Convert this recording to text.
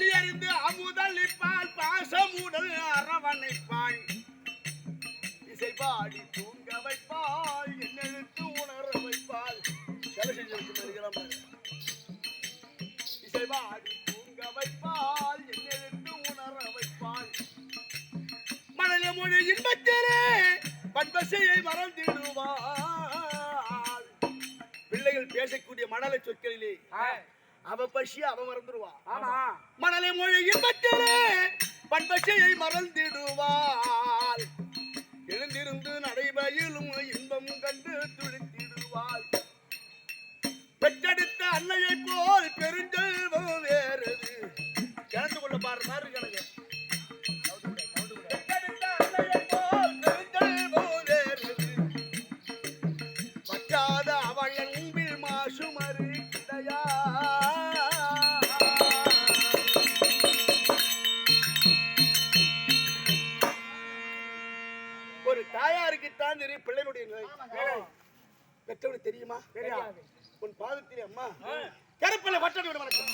பசி அறிந்து அமுதளிப்பால் பாசமுடல் அரவணைப்பாள் இசை பாடி தூங்க வைப்பாள் என்னெழுத்து உணர வைப்பாள் சில செஞ்சு வச்சு மறுக்கிறான் பாரு. இசை பாடி தூங்க வைப்பாள் என்னெழுத்து உணர வைப்பாள் மணல மொழி இன்பத்திலே பண்பசையை மறந்திடுவாள் பிள்ளைகள் பேசக்கூடிய மணலை சொற்களிலே அவ பசி அவ மறந்துடுவா ஆமா. மணலை மொழி இன்பத்திலே பண்பசையை மறந்திடுவாள். எழுந்திருந்து நடைபயிலும் இன்பம் கண்டு துளித்திடுவாள் பெற்றெடுத்த அன்னையை போல் பெருஞ்செல்வம் வேறது கிணத்து கொள்ள பாரு கணக்கு ஒரு தாயாருக்குத்தான் தெரியும் பிள்ளைகளுடைய நிலை. பெற்றவனுக்கு தெரியுமா? உன் பாதத்திலே அம்மா கருப்பில வட்டடி விட வணக்கம்